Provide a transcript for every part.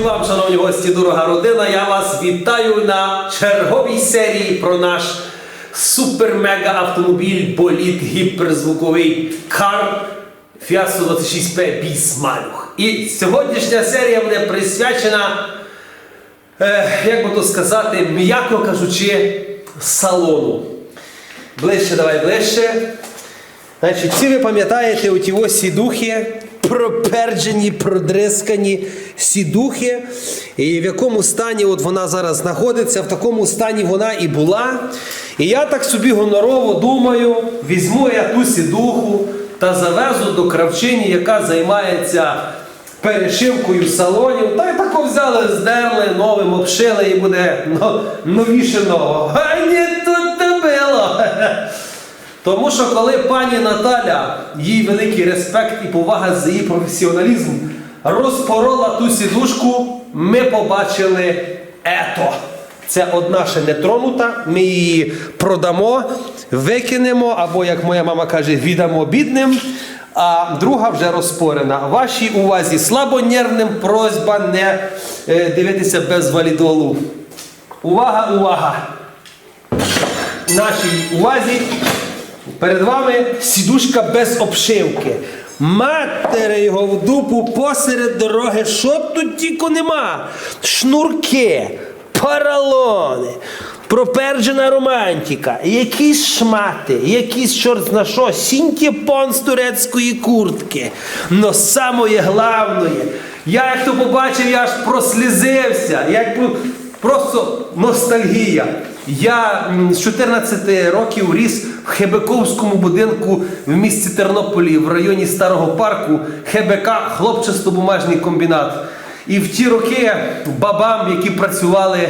І вам, шановні гості, дорога родина. Я вас вітаю на черговій серії про наш супер-мега автомобіль боліт гіперзвуковий Car Fiat 26P Бісмалюх. І сьогоднішня серія буде присвячена, як би то сказати, м'яко кажучи, салону. Ближче, давай ближче. Значить, всі ви пам'ятаєте оті ось сідухи, проперджені, продрискані сідухи, і в якому стані от вона зараз знаходиться, в такому стані вона і була. І я так собі гонорово думаю, візьму я ту сідуху та завезу до кравчині, яка займається перешивкою салонів. Та й тако взяли, здерли, новим обшили і буде но- новіше нового. А ні, тут не було. Тому що коли пані Наталя, їй великий респект і повага за її професіоналізм, розпорола ту сідушку, ми побачили ето. Це одна ще не тронута, ми її продамо, викинемо, або, як моя мама каже, віддамо бідним, а друга вже розпорена. Вашій увазі слабонервним просьба не е, дивитися без валідолу. Увага, увага! Нашій увазі Перед вами сідушка без обшивки. Матери його в дупу посеред дороги. Що тут тільки нема? Шнурки, паралони, проперджена романтика, якісь шмати, якісь чорт зна що, сінтіпон з турецької куртки. Но самое главное, я як то побачив, я аж прослізився. Як просто ностальгія. Я з 14 років ріс в Хебековському будинку в місті Тернополі в районі Старого парку ХБК хлопчасто-бумажний комбінат. І в ті роки бабам, які працювали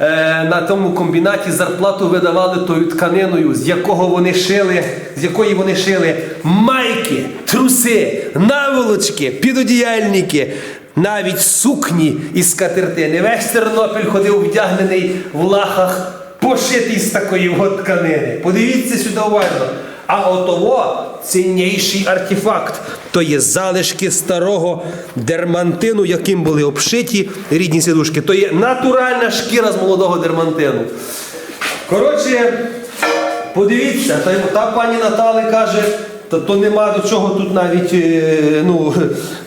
на тому комбінаті, зарплату видавали тою тканиною, з якого вони шили, з якої вони шили майки, труси, наволочки, підодіяльники. Навіть сукні із катертини. Весь Тернопіль ходив вдягнений в лахах, пошитий з такої от тканини. Подивіться сюди уважно. А отово цінніший артефакт. То є залишки старого дермантину, яким були обшиті рідні сідушки. То є натуральна шкіра з молодого дермантину. Коротше, подивіться, та, пані Натали каже, то, то нема до чого тут навіть е, ну,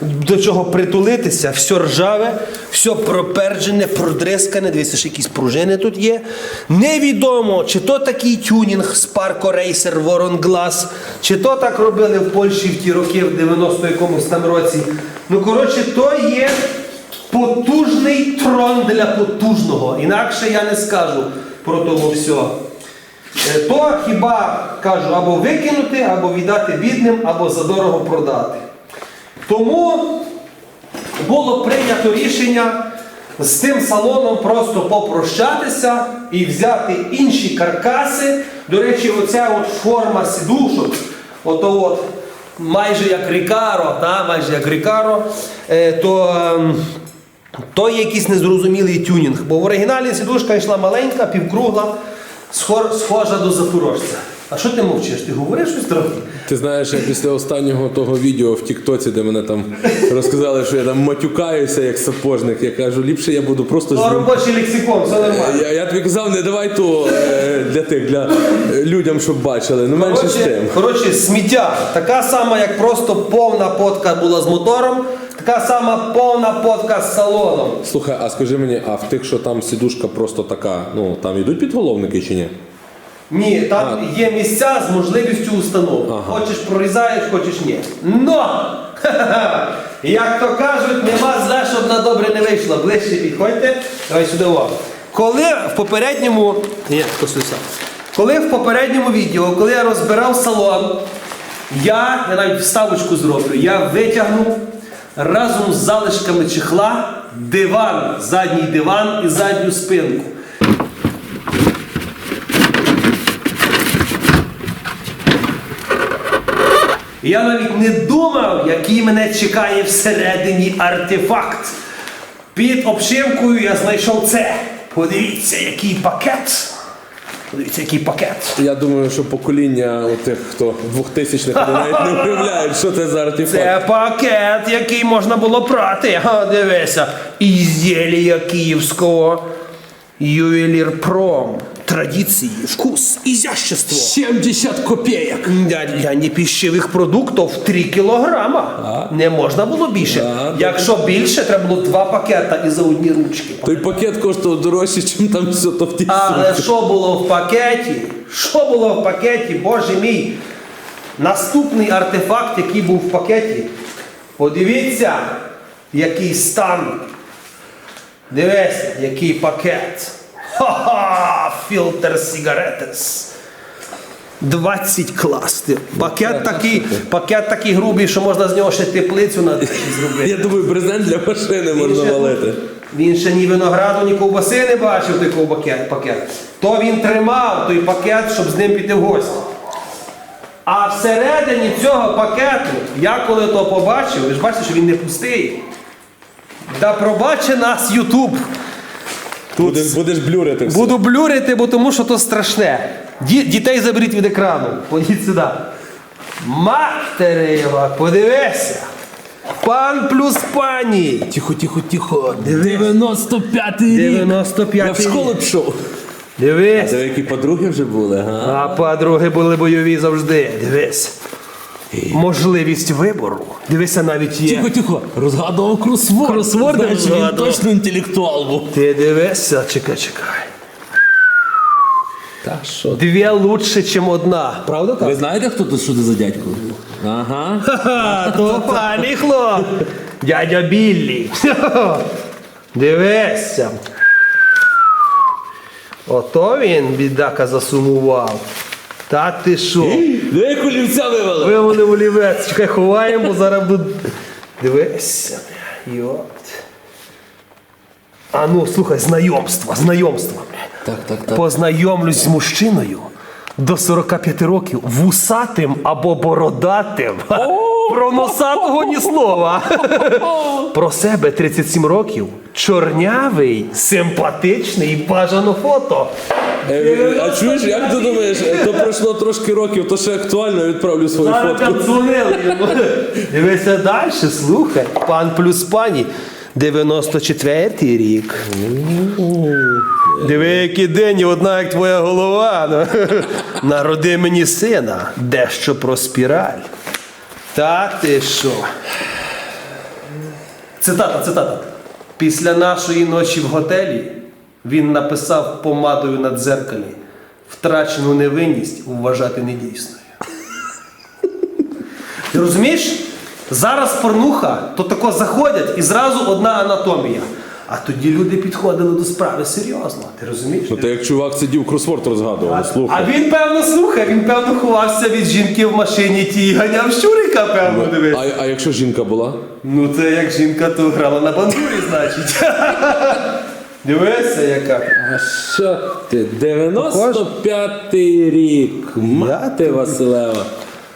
до чого притулитися. Все ржаве, все проперджене, продрискане. Дивіться, ще якісь пружини тут є. Невідомо, чи то такий тюнінг Sparco Racer Voron Glass, чи то так робили в Польщі в ті роки, в 90 якомусь там році. Ну, коротше, то є потужний трон для потужного. Інакше я не скажу про того всього. Е, То хіба кажу, або викинути, або віддати бідним, або задорого продати. Тому було прийнято рішення з тим салоном просто попрощатися і взяти інші каркаси. До речі, оця от форма сідушок, ото от майже як Рікаро, та, майже як Рікаро, е, то. ем, то є якийсь незрозумілий тюнінг, бо в оригіналі сідушка йшла маленька, півкругла, схожа до запорожця. А що ти мовчиш? Ти говориш щось трохи? Ти знаєш, я після останнього того відео в Тіктоці, де мене там розказали, що я там матюкаюся як сапожник, я кажу, ліпше я буду просто То знімати. робочий лексикон, все нормально. Я, я тобі казав, не давай то е, для тих, для людям, щоб бачили. Ну менше з тим. коротше, сміття. Така сама, як просто повна подка була з мотором, така сама повна подка з салоном. Слухай, а скажи мені, а в тих, що там сідушка просто така, ну там йдуть підголовники чи ні? Ні, там є місця з можливістю установки. Ага. Хочеш прорізаєш, хочеш ні. Но! Ха-ха-ха! Як то кажуть, нема зле, щоб на добре не вийшло. Ближче підходьте. Давай сюди увагу. Коли в попередньому. Сюди сам. Коли в попередньому відео, коли я розбирав салон, я, я навіть вставочку зроблю, я витягнув разом з залишками чехла диван, задній диван і задню спинку. Я навіть не думав, який мене чекає всередині артефакт. Під обшивкою я знайшов це. Подивіться, який пакет. Подивіться, який пакет. Я думаю, що покоління тих, хто 2000-х вони навіть не уявляють, що це за артефакт. Це пакет, який можна було прати. Га, дивися. Ізделія київського ювелірпром. Традиції, вкус, ізящество. 70 копійок. Для, для непіщевих продуктів 3 кілограма. Не можна було більше. Да, Якщо більше, треба було два пакета і за одні ручки. Той пакет коштував дорожче, ніж там все то в тій Але що було в пакеті? Що було в пакеті? Боже мій. Наступний артефакт, який був в пакеті. Подивіться, який стан. Дивися, який пакет. Ха-ха! Фільтр сигаретес. 20 класти. Пакет такий, пакет такий грубий, що можна з нього ще теплицю на зробити. Я думаю, брезент для машини можна валити. Він ще ні винограду, ні ковбаси не бачив такий пакет, пакет. То він тримав той пакет, щоб з ним піти в гості. А всередині цього пакету, я коли то побачив, ви ж бачите, що він не пустий. Да пробаче нас Ютуб. Будеш, будеш блюрити все. Буду блюрити, бо тому що то страшне. Ді- дітей заберіть від екрану. Ходіть сюди. Матери його, подивися. Пан плюс пані. Тихо, тихо, тихо. Дивись. 95-й рік. 95-й Я в школу рік. пішов. Дивись. Це які подруги вже були, га? А подруги були бойові завжди. Дивись. Можливість вибору. Дивися, навіть є. Тихо, тихо, розгадував кросворд. Кросворди Значить, він розгадував. точно інтелектуал був. Ти дивися, чекай, чекай. Та що? Дві лучше, ніж одна. Правда так? Ви знаєте, хто тут що це за дядько? Ага. Ха, то пані хлоп. Дядя Біллі. Дивися. Ото він, бідака, засумував. Та ти що? Ну як олівця вивели. Вивели олівець. Чекай, ховаємо, зараз буде. Дивися. Йот. А ну, слухай, знайомство, знайомство. Так, так, так. Познайомлюсь з мужчиною до 45 років вусатим або бородатим. Про носатого ні слова. Про себе 37 років. Чорнявий, симпатичний і бажано фото. Е, А чуєш, як ти думаєш, е, то пройшло трошки років, то ще актуально відправлю свою Зараз фотку. там дзвонили йому. Дивися далі, слухай. Пан плюс пані. 94-й рік. Диви, день, одна як твоя голова. Ну, Народи мені сина, дещо про спіраль. Та ти що? Цитата, цитата. Після нашої ночі в готелі він написав помадою на дзеркалі втрачену невинність вважати недійсною. Ти розумієш? Зараз порнуха, то тако заходять і зразу одна анатомія. А тоді люди підходили до справи серйозно. Ти розумієш? Ну, то як чувак сидів кросворд розгадував, А слухай. він, певно, слухай, він, певно, ховався від жінки в машині ті ганяв щурика, певно, дивись. А, а якщо жінка була? Ну, це як жінка, то грала на бандурі, значить. Дивися, яка. А що ти? 95-й рік. Мати Василева.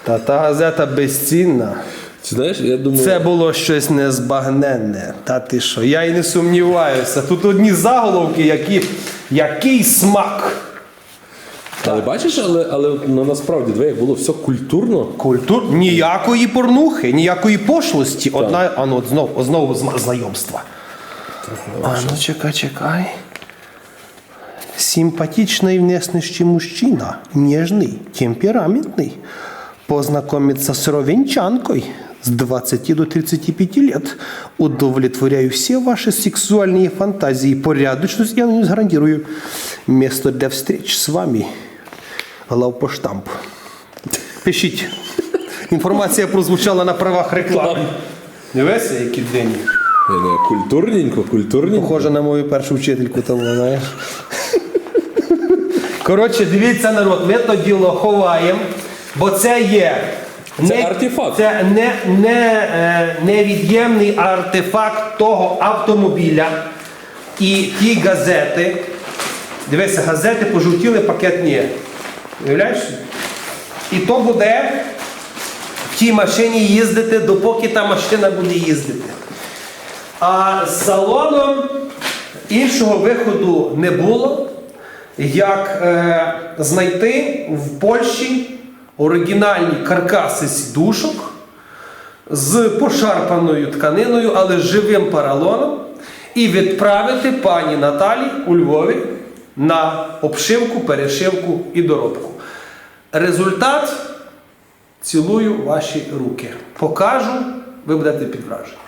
Та та газета безцінна. Ти знаєш, я думаю. Це було щось незбагненне. Та ти що? Я й не сумніваюся. Тут одні заголовки, які. Який смак. Але бачиш, але, але ну, насправді диви, як було все культурно. Культур ніякої порнухи, ніякої пошлості. Одна, а ну, знову, знову зна- знайомства. А ну чекай, чекай. Симпатичный внешности мужчина, нежный, темпераментный. Познакомиться с ровенчанкой с 20 до 35 лет. Удовлетворяю все ваши сексуальные фантазии. Порядочность я не гарантирую. Место для встреч с вами. Главпоштамп. Пишіть. Інформація прозвучала на правах реклами. Дивися, які день. Я не, культурненько, культурненько. Похоже на мою першу вчительку тому, знаєш. Коротше, дивіться, народ, ми то діло ховаємо, бо це є. Це артефакт. Це не, не, е, невід'ємний артефакт того автомобіля і ті газети. Дивися, газети пожовтіли, пакет ні. Уявляєш? І то буде в тій машині їздити, допоки та машина буде їздити. А з салоном іншого виходу не було, як е, знайти в Польщі оригінальні каркаси сідушок з пошарпаною тканиною, але живим паралоном, і відправити пані Наталі у Львові на обшивку, перешивку і доробку. Результат цілую ваші руки. Покажу, ви будете під враженням.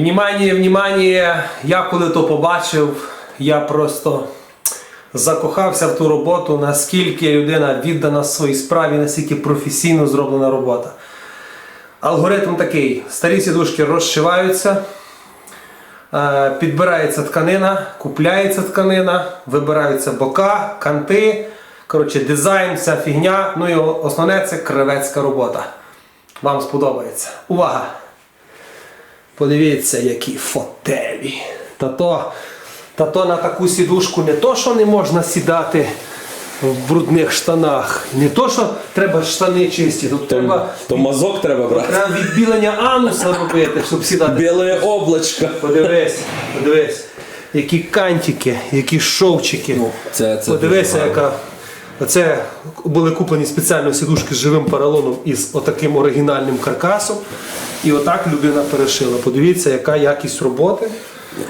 Внімання, внімання, я коли то побачив, я просто закохався в ту роботу, наскільки людина віддана своїй справі, наскільки професійно зроблена робота. Алгоритм такий: старі сідушки розшиваються, е, підбирається тканина, купляється тканина, вибираються бока, канти, коротше, дизайн, вся фігня. Ну і основне це кривецька робота. Вам сподобається. Увага! Подивіться, які фотелі. Та то, та то на таку сідушку не то, що не можна сідати в брудних штанах, не то, що треба штани чисті, тут треба, То мазок треба брати. треба відбілення ануса робити, щоб сідати. Біле облачко. Подивись, подивись, які кантики, які шовчики. це- це Подивися, яка. Оце були куплені спеціально сідушки з живим поролоном із отаким оригінальним каркасом. І отак людина перешила. Подивіться, яка якість роботи.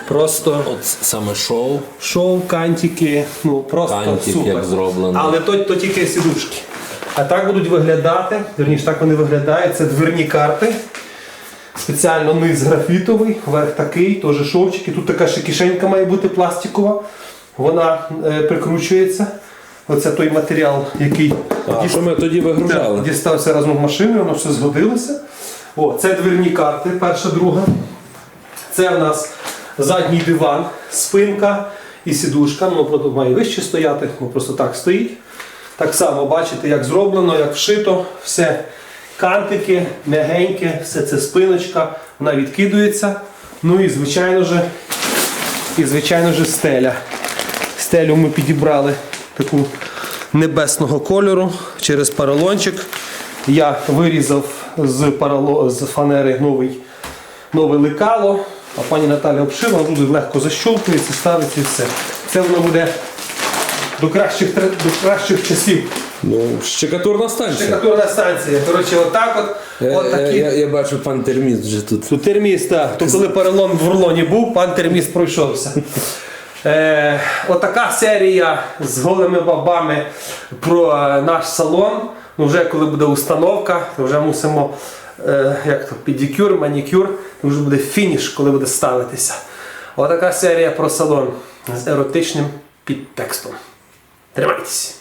Просто От саме шоу. шов, кантики, ну просто Кантик, супер. як зроблено. Але то, то тільки сідушки. А так будуть виглядати, вірніше, так вони виглядають. Це дверні карти. Спеціально низ графітовий, верх такий, теж шовчики. Тут така ще кишенька має бути пластикова. Вона е, прикручується. Оце той матеріал, який А що ми тоді вигружали? дістався разом в машину, воно все згодилося. О, це дверні карти, перша, друга. Це в нас задній диван, спинка і сідушка. Ну, воно має вище стояти, ну, просто так стоїть. Так само бачите, як зроблено, як вшито, все кантики, м'ягеньке, все це спиночка, вона відкидується. Ну і звичайно ж, і звичайно ж стеля. Стелю ми підібрали таку небесного кольору через поролончик. Я вирізав з, парало, з фанери новий, нове лекало, а пані Наталя обшила, дуже легко защолкується, ставиться і все. Це воно буде до кращих, до кращих часів. Ну, щекатурна станція. Штукатурна станція. Коротше, отак от, Я, от я, такі. я, я бачу пан терміст вже тут. Тут терміст, так. То коли перелом в рулоні був, пан терміст пройшовся. Е, отака серія з голими бабами про е, наш салон. Ну, вже коли буде установка, то вже мусимо е, як то, педикюр, манікюр, то вже буде фініш, коли буде ставитися. Отака серія про салон з еротичним підтекстом. Тримайтесь!